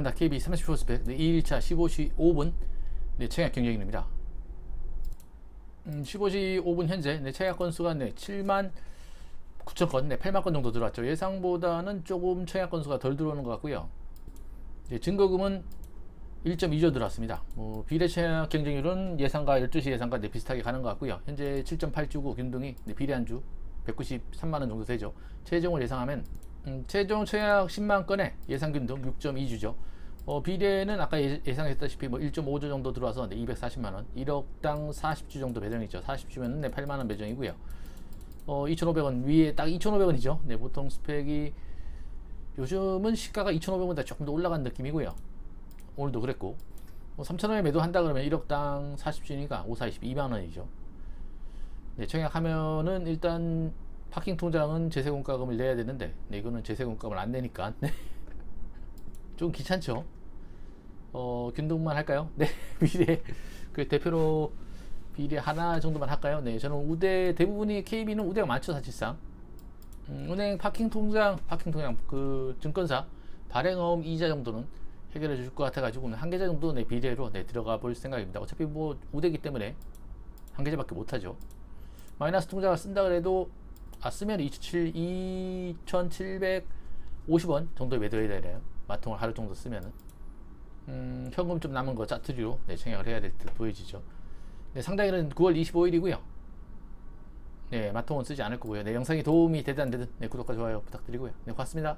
감사합니다. KB 30호 스펙 네, 2일차 15시 5분 네, 청약 경쟁률입니다. 음, 15시 5분 현재 네, 청약 건수가 네, 7만 9천 건, 네, 8만 건 정도 들어왔죠. 예상보다는 조금 청약 건수가 덜 들어오는 것 같고요. 네, 증거금은 1.2조 들어왔습니다. 뭐, 비례 청약 경쟁률은 예상과 12시 예상과 네, 비슷하게 가는 것 같고요. 현재 7.8주고 균등이 네, 비례 한 주 193만 원 정도 되죠. 최종을 예상하면 음, 최종 청약 10만 건에 예상 균등 6.2주죠. 어, 비례는 아까 예, 예상했다시피 뭐 1.5조 정도 들어와서 네, 240만 원, 1억당 40주 정도 배정이죠. 40주면은 네, 8만 원 배정이고요. 어, 2,500원 위에 딱 2,500원이죠. 네, 보통 스펙이 요즘은 시가가 2,500원보다 조금 더 올라간 느낌이고요. 오늘도 그랬고 뭐 3,000원에 매도한다 그러면 1억당 40주니까 5, 40, 2만 원이죠. 네, 청약하면은 일단 파킹 통장은 제세공과금을 내야 되는데 네, 이거는 제세공과금을 안 내니까 네. 좀 귀찮죠. 어, 균등만 할까요? 네, 미래 그 대표로 비례 하나 정도만 할까요? 네, 저는 우대 대부분이 KB는 우대가 많죠 사실상. 음, 은행 파킹 통장, 파킹 통장 그 증권사 발행어음 이자 정도는 해결해 줄것 같아가지고 한 계좌 정도 내 비례로 네, 들어가 볼 생각입니다. 어차피 뭐 우대기 때문에 한 계좌밖에 못 하죠. 마이너스 통장을 쓴다 그래도 아 쓰면 2,750원 정도에 매도해야 되나요? 마통을 하루 정도 쓰면은 음, 현금 좀 남은 거 짜투리로 네, 청약을 해야 될 듯 보여지죠. 네, 상당히는 9월 25일이고요. 네, 마통은 쓰지 않을 거고요. 네, 영상이 도움이 되든 안 되든 네, 구독과 좋아요 부탁드리고요. 네, 고맙습니다.